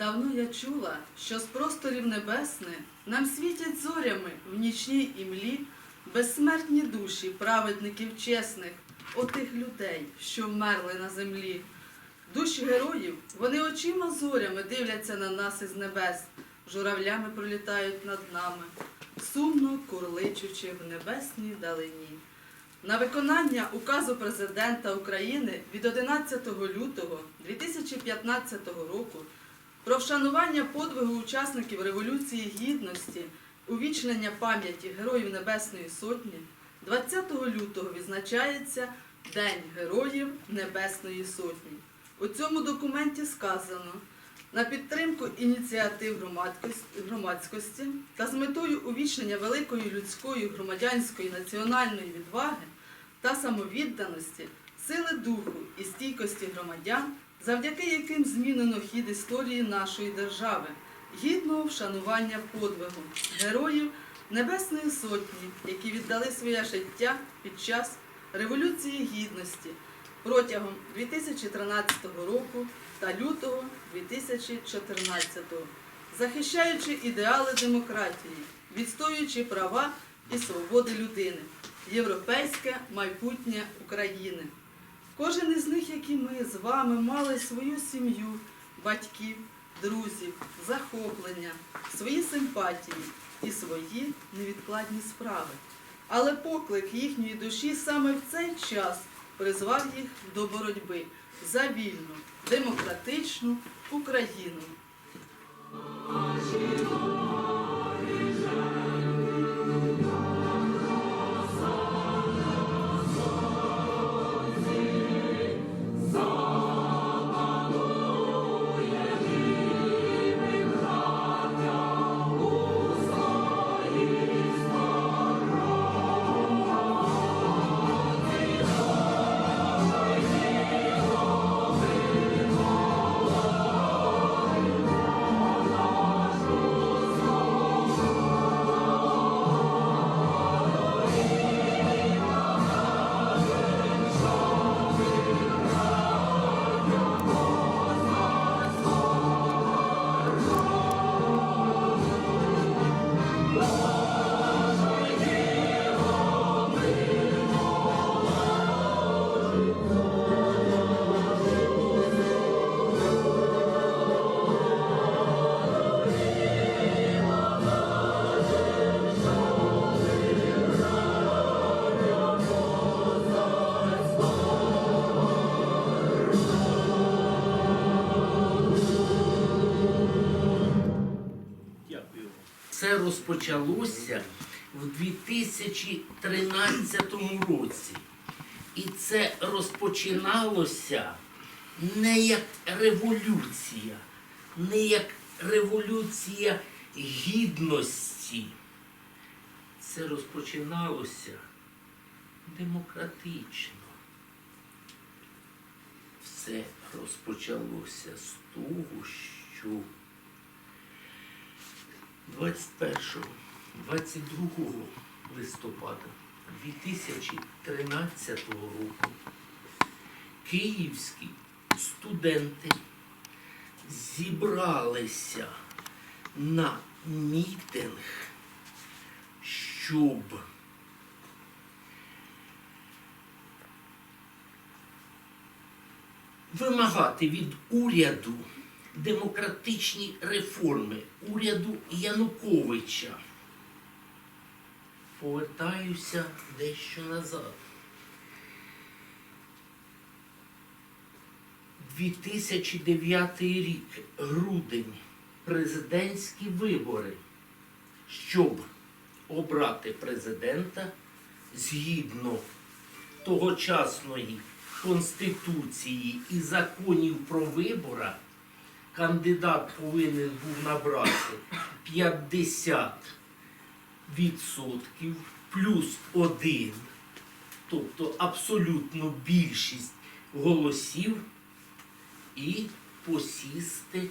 Давно я чула, що з просторів небесних нам світять зорями в нічній імлі безсмертні душі праведників чесних, отих людей, що вмерли на землі. Душі героїв, вони очима зорями дивляться на нас із небес, журавлями пролітають над нами, сумно курличучи в небесній далині. На виконання указу президента України від 11 лютого 2015 року про вшанування подвигу учасників Революції Гідності, увічнення пам'яті Героїв Небесної Сотні, 20 лютого відзначається День Героїв Небесної Сотні. У цьому документі сказано на підтримку ініціатив громадськості та з метою увічнення великої людської, громадянської, національної відваги та самовідданості, сили духу і стійкості громадян, завдяки яким змінено хід історії нашої держави, гідного вшанування подвигу героїв Небесної Сотні, які віддали своє життя під час Революції Гідності протягом 2013 року та лютого 2014, захищаючи ідеали демократії, відстоюючи права і свободи людини, європейське майбутнє України. Кожен із них, як і ми, з вами мали свою сім'ю, батьків, друзів, захоплення, свої симпатії і свої невідкладні справи. Але поклик їхньої душі саме в цей час призвав їх до боротьби за вільну, демократичну Україну. Це розпочалося в 2013 році. І це розпочиналося не як революція, не як революція гідності. Це розпочиналося демократично. Все розпочалося з того, що 21 22 листопада 2013 року київські студенти зібралися на мітинг, щоб вимагати від уряду демократичні реформи уряду Януковича. Повертаюся дещо назад. 2009 рік, грудень, президентські вибори, щоб обрати президента згідно тогочасної конституції і законів про вибори, кандидат повинен був набрати 50 відсотків плюс один, тобто абсолютну більшість голосів і посісти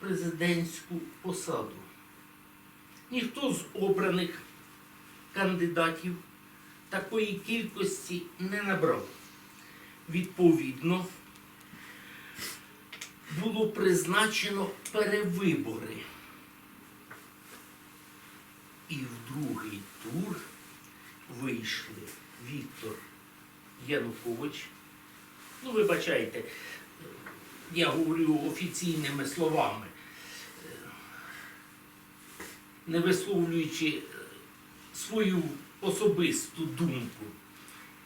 президентську посаду. Ніхто з обраних кандидатів такої кількості не набрав. Відповідно, було призначено перевибори. І в другий тур вийшли Віктор Янукович. Ну, вибачайте, я говорю офіційними словами, е, не висловлюючи е, свою особисту думку.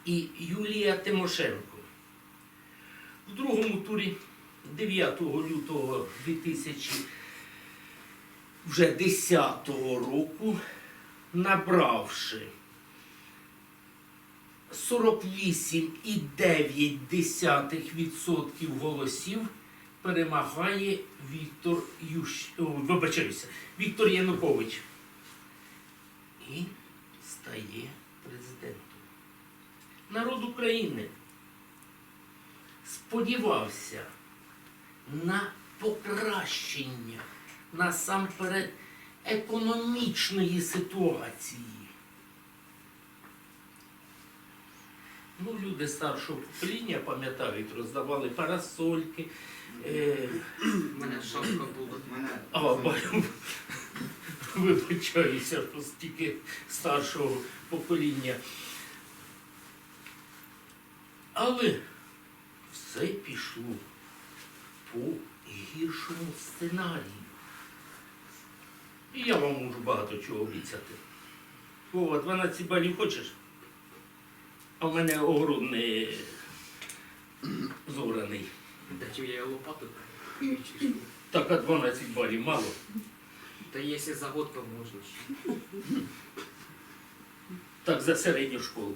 І Юлія Тимошенко. В другому турі 9 лютого 2010 року, набравши 48,9% голосів, перемагає Віктор Ющ... Вибачаюся, Віктор Янукович. І стає президентом. Народ України сподівався на покращення насамперед економічної ситуації. Ну, люди старшого покоління пам'ятають, роздавали парасольки. Е, У мене шапка була. Мене а, вибачаюся, що стільки старшого покоління. Але все пішло по гіршому сценарію. І я вам можу багато чого обіцяти. Вова, 12 балів хочеш? А в мене огород не зораний. Дачу я лопату. Так, а 12 балів мало. Та якщо за год, то можна. Так, за середню школу.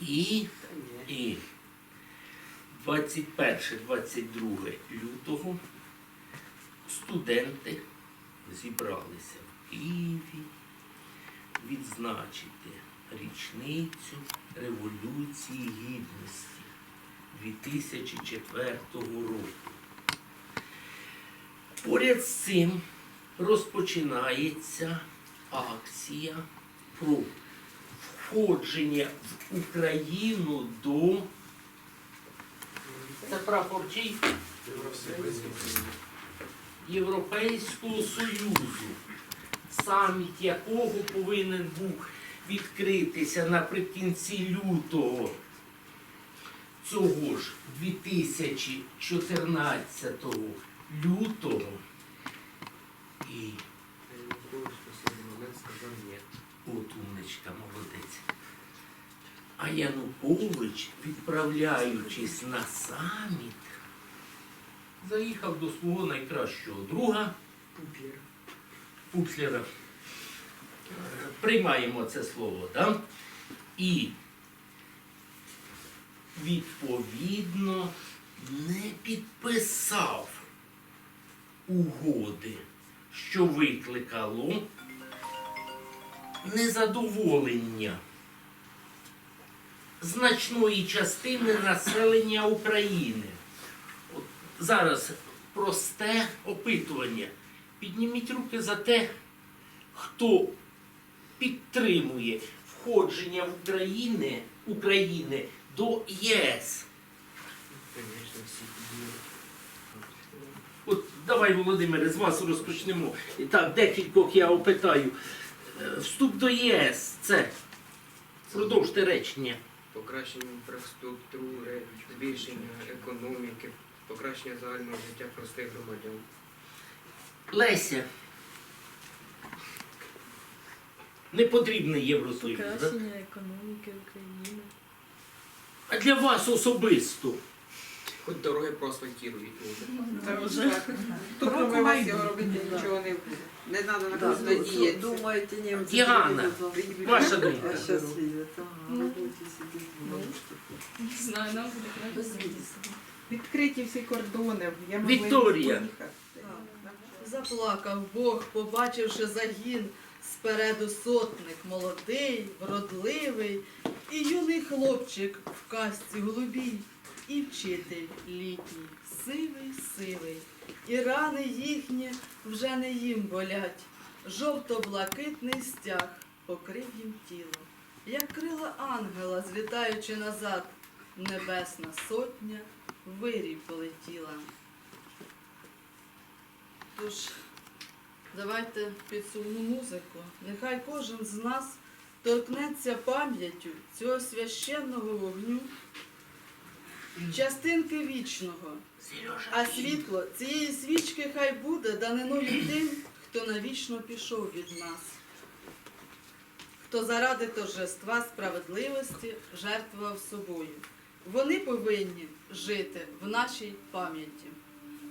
І, і 21-22 лютого студенти зібралися в Києві відзначити річницю Революції Гідності 2004 року. Поряд з цим розпочинається акція про входження в Україну до. Це прапор чий? Європейського Союзу, саміт якого повинен був відкритися наприкінці лютого цього ж 2014 лютого. І. От умничка, молодець. А Янукович, відправляючись на саміт, заїхав до свого найкращого друга. Е, Приймаємо це слово, так? І відповідно не підписав угоди, що викликало незадоволення значної частини населення України. От зараз просте опитування. Підніміть руки за те, хто підтримує входження в України, України до ЄС. От давай, Володимире, з вас розпочнемо. І так, декількох я опитаю. Е, Вступ до ЄС це. Продовжте речення. Покращення інфраструктури, збільшення економіки, покращення загального життя простих громадян. Леся. Не потрібний Євросоюз. Да? Покращення економіки України. А для вас особисто. Хоч дороги проасфальтірують. люди. Та вже. Хто кроме вас його робити нічого не буде. Не треба на когось надіятися. думаете, немцы Діана. Ваша думка. Ну. Не знаю, нам буде краще. Відкриті всі кордони. Я могла Вікторія. поїхати. Заплакав Бог, побачивши загін. Спереду сотник молодий, вродливий, і юний хлопчик в касці голубій, і вчитель літній, сивий, сивий, і рани їхні вже не їм болять. Жовто-блакитний стяг покрив їм тіло, як крила ангела, злітаючи назад, небесна сотня вирій полетіла. Тож, давайте під сумну музику. Нехай кожен з нас торкнеться пам'яттю цього священного вогню, частинки вічного. А світло цієї свічки хай буде даниною тим, хто навічно пішов від нас, хто заради торжества справедливості жертвував собою. Вони повинні жити в нашій пам'яті.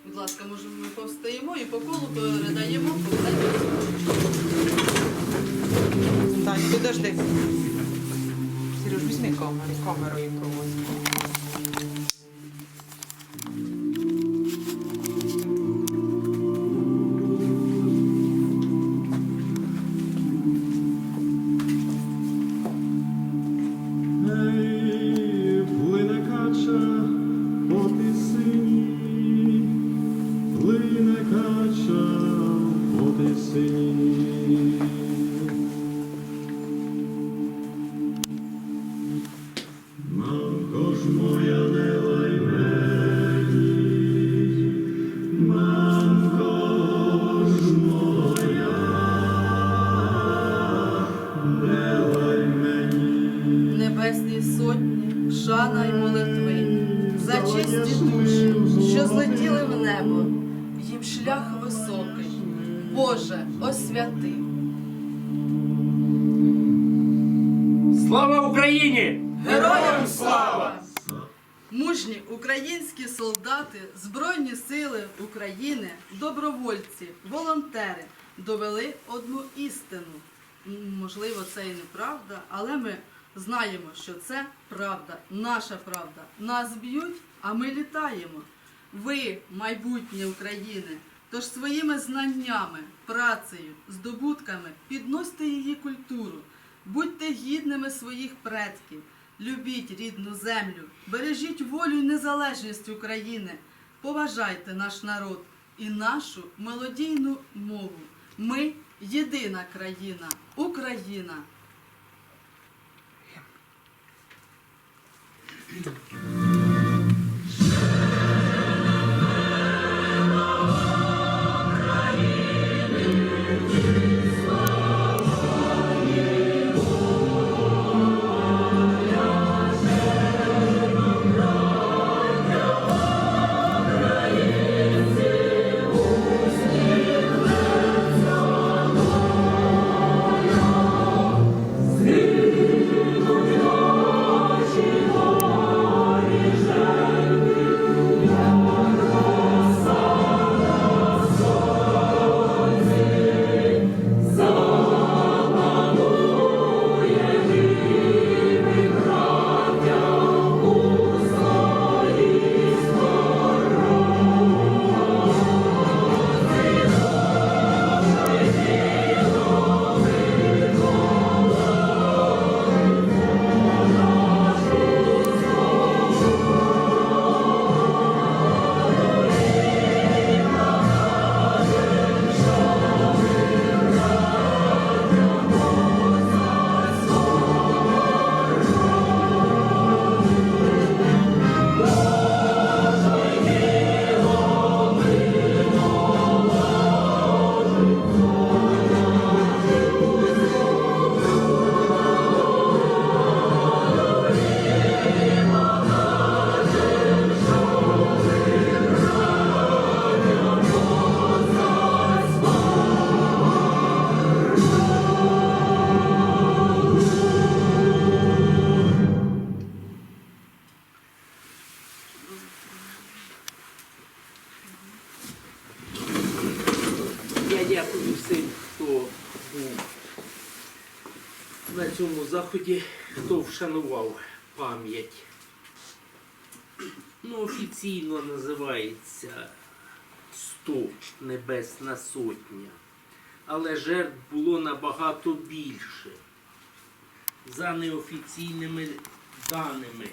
Будь ласка, може ми повстаємо і по колу передаємо. Так, подожди. Сереж, візьми камеру, камерою проводь. Ей, шана й молитви, за чисті душі, що злетіли в небо, їм шлях високий. Боже, освяти. Слава Україні! Героям слава! Мужні українські солдати, Збройні сили України, добровольці, волонтери довели одну істину. Можливо, це і неправда, але ми знаємо, що це правда, наша правда. Нас б'ють, а ми літаємо. Ви майбутнє України. Тож своїми знаннями, працею, здобутками підносьте її культуру, будьте гідними своїх предків, любіть рідну землю, бережіть волю і незалежність України, поважайте наш народ і нашу мелодійну мову. Ми єдина країна, Україна. Я заході, хто вшанував пам'ять. Ну, офіційно називається 100 Небесна Сотня. Але жертв було набагато більше. За неофіційними даними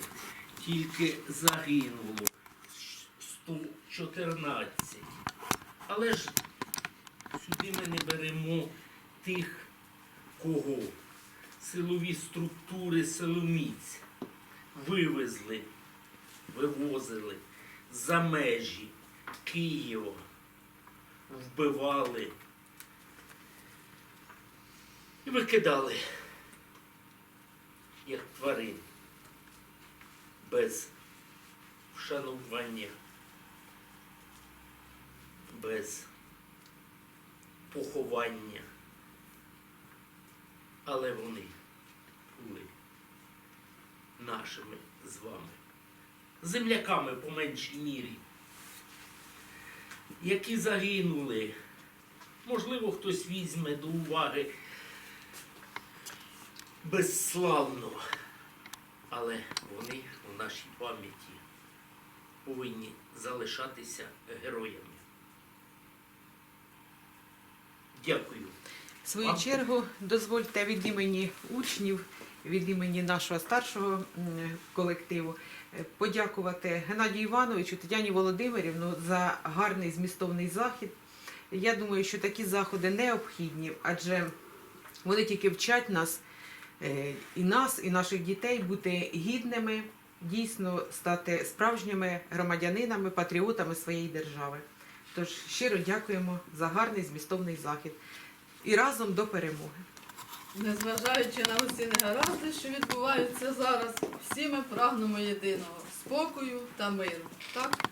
тільки загинуло 114. Але ж Сюди ми не беремо тих, кого силові структури силоміць вивезли, вивозили за межі Києва, вбивали і викидали, як тварин, без вшанування, без поховання. Але вони були нашими з вами, земляками по меншій мірі, які загинули. Можливо, хтось візьме до уваги безславно, але вони в нашій пам'яті повинні залишатися героями. Дякую. В свою чергу дозвольте від імені учнів, від імені нашого старшого колективу е, подякувати Геннадію Івановичу, Тетяні Володимирівну за гарний змістовний захід. Я думаю, що такі заходи необхідні, адже вони тільки вчать нас е, і нас, і наших дітей бути гідними, дійсно стати справжніми громадянинами, патріотами своєї держави. Тож щиро дякуємо за гарний змістовний захід і разом до перемоги. Незважаючи на усі негаразди, що відбуваються зараз, всі ми прагнемо єдиного спокою та миру. Так?